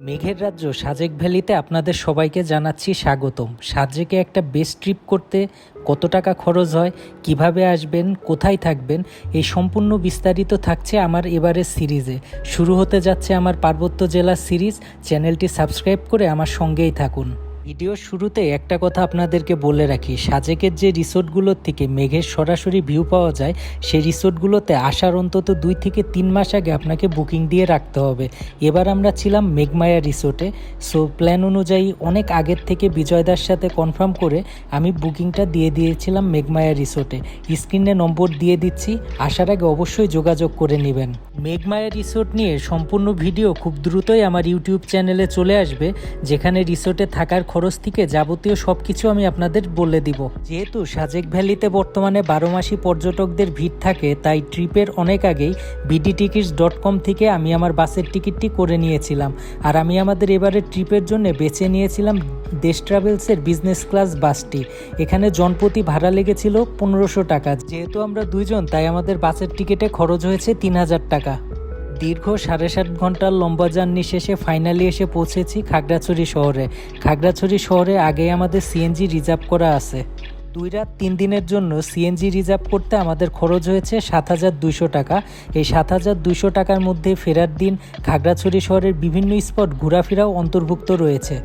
মেঘের রাজ্য সাজেক ভ্যালিতে আপনাদের সবাইকে জানাচ্ছি স্বাগতম। সাজেকে একটা বেস্ট ট্রিপ করতে কত টাকা খরচ হয়, কীভাবে আসবেন, কোথায় থাকবেন, এই সম্পূর্ণ বিস্তারিত থাকছে আমার এবারের সিরিজে। শুরু হতে যাচ্ছে আমার পার্বত্য জেলা সিরিজ। চ্যানেলটি সাবস্ক্রাইব করে আমার সঙ্গেই থাকুন। ভিডিওর শুরুতে একটা কথা আপনাদেরকে বলে রাখি, সাজেকের যে রিসোর্টগুলোর থেকে মেঘের সরাসরি ভিউ পাওয়া যায়, সেই রিসোর্টগুলোতে আসার অন্তত দুই থেকে তিন মাস আগে আপনাকে বুকিং দিয়ে রাখতে হবে। এবার আমরা ছিলাম মেঘমায়া রিসোর্টে, সো প্ল্যান অনুযায়ী অনেক আগের থেকে বিজয়দার সাথে কনফার্ম করে আমি বুকিংটা দিয়ে দিয়েছিলাম মেঘমায়া রিসোর্টে। স্ক্রিনে নম্বর দিয়ে দিচ্ছি, আসার আগে অবশ্যই যোগাযোগ করে নেবেন। মেঘমায়া রিসোর্ট নিয়ে সম্পূর্ণ ভিডিও খুব দ্রুতই আমার ইউটিউব চ্যানেলে চলে আসবে, যেখানে রিসোর্টে থাকার খরচ থেকে যাবতীয় সব কিছু আমি আপনাদের বলে দিব। যেহেতু সাজেক ভ্যালিতে বর্তমানে বারো মাসি পর্যটকদের ভিড় থাকে, তাই ট্রিপের অনেক আগেই বিডি টিকিটস ডট কম থেকে আমি আমার বাসের টিকিটটি করে নিয়েছিলাম। আর আমি আমাদের এবারের ট্রিপের জন্য বেছে নিয়েছিলাম দেশ ট্রাভেলসের বিজনেস ক্লাস বাসটি। এখানে জনপ্রতি ভাড়া লেগেছিল পনেরোশো টাকা। যেহেতু আমরা দুইজন, তাই আমাদের বাসের টিকিটে খরচ হয়েছে তিন হাজার টাকা। দীর্ঘ সাড়ে সাত ঘণ্টার লম্বা জার্নি শেষে ফাইনালি এসে পৌঁছেছি খাগড়াছড়ি শহরে। খাগড়াছড়ি শহরে আগে আমাদের সিএনজি রিজার্ভ করা আছে। দুই রাত তিন দিনের জন্য সিএনজি রিজার্ভ করতে আমাদের খরচ হয়েছে সাত হাজার দুইশো টাকা। এই সাত হাজার দুইশো টাকার মধ্যে ফেরার দিন খাগড়াছড়ি শহরের বিভিন্ন স্পট ঘোরাফেরাও অন্তর্ভুক্ত রয়েছে।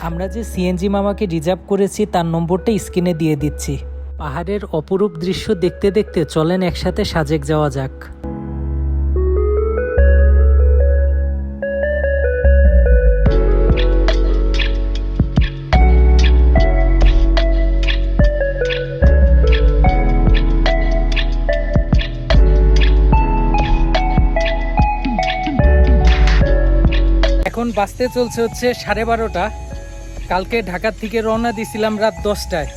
আমরা যে সিএনজি মামাকে রিজার্ভ করেছি তার নম্বরটা স্ক্রিনে দিয়ে দিচ্ছি। পাহাড়ের অপরূপ দৃশ্য দেখতে দেখতে চলেন একসাথে সাজেক যাওয়া যাক। এখন বাসতে চলছে হচ্ছে সাড়ে বারোটা। কালকে ঢাকার থেকে রওনা দিয়েছিলাম রাত দশটায়।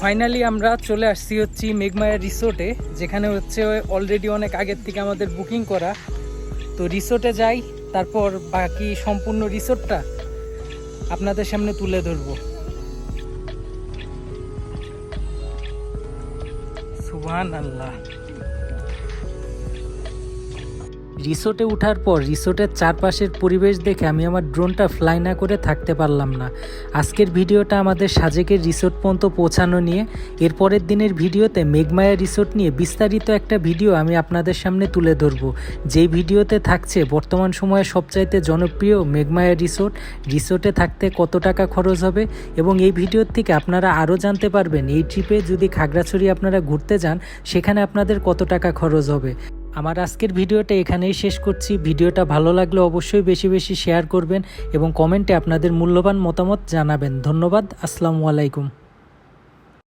ফাইনালি আমরা চলে আসছি হচ্ছে মেঘমায়া রিসোর্টে, যেখানে হচ্ছে অলরেডি অনেক আগের থেকে আমাদের বুকিং করা। তো রিসোর্টে যাই, তারপর বাকি সম্পূর্ণ রিসোর্টটা আপনাদের সামনে তুলে ধরবো। সুবহান আল্লাহ রিসোর্টে ওঠার পর রিসোর্টের চারপাশের পরিবেশ দেখে আমি আমার ড্রোনটা ফ্লাই না করে থাকতে পারলাম না। আজকের ভিডিওটা আমাদের সাজেকের রিসোর্ট পর্যন্ত পৌঁছানো নিয়ে, এরপরের দিনের ভিডিওতে মেঘমায়া রিসোর্ট নিয়ে বিস্তারিত একটা ভিডিও আমি আপনাদের সামনে তুলে ধরব। যেই ভিডিওতে থাকছে বর্তমান সময়ে সবচাইতে জনপ্রিয় মেঘমায়া রিসোর্ট, রিসোর্টে থাকতে কত টাকা খরচ হবে এবং এই ভিডিওর থেকে আপনারা আরও জানতে পারবেন। এই ট্রিপে যদি খাগড়াছড়ি আপনারা ঘুরতে যান, সেখানে আপনাদের কত টাকা খরচ হবে? আমার আজকের ভিডিওটা এখানেই শেষ করছি। ভিডিওটা ভালো লাগলে অবশ্যই বেশি বেশি শেয়ার করবেন এবং কমেন্টে আপনাদের মূল্যবান মতামত জানাবেন। ধন্যবাদ। আসসালামু আলাইকুম।